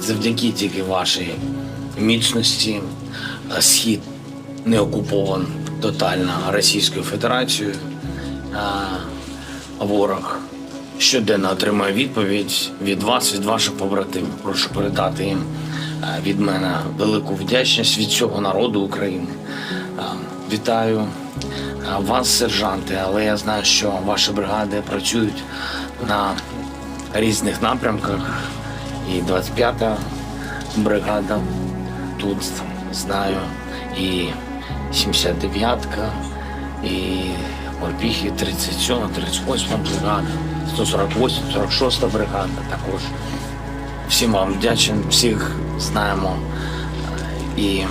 завдяки тільки вашій міцності е, схід не окупований тотально Російською Федерацією. А ворог щоденно отримує відповідь від вас, від ваших побратимів. Прошу передати їм е, від мене велику вдячність від цього народу України. Е, Вітаю е, вас, сержанти, але я знаю, що ваші бригади працюють на різних напрямках. І 25-та бригада тут знаю, і 79-ка, і Морпіхи 37, 38 бригада, 148, 46 бригада також. Всім вам вдячен, всіх знаємо. І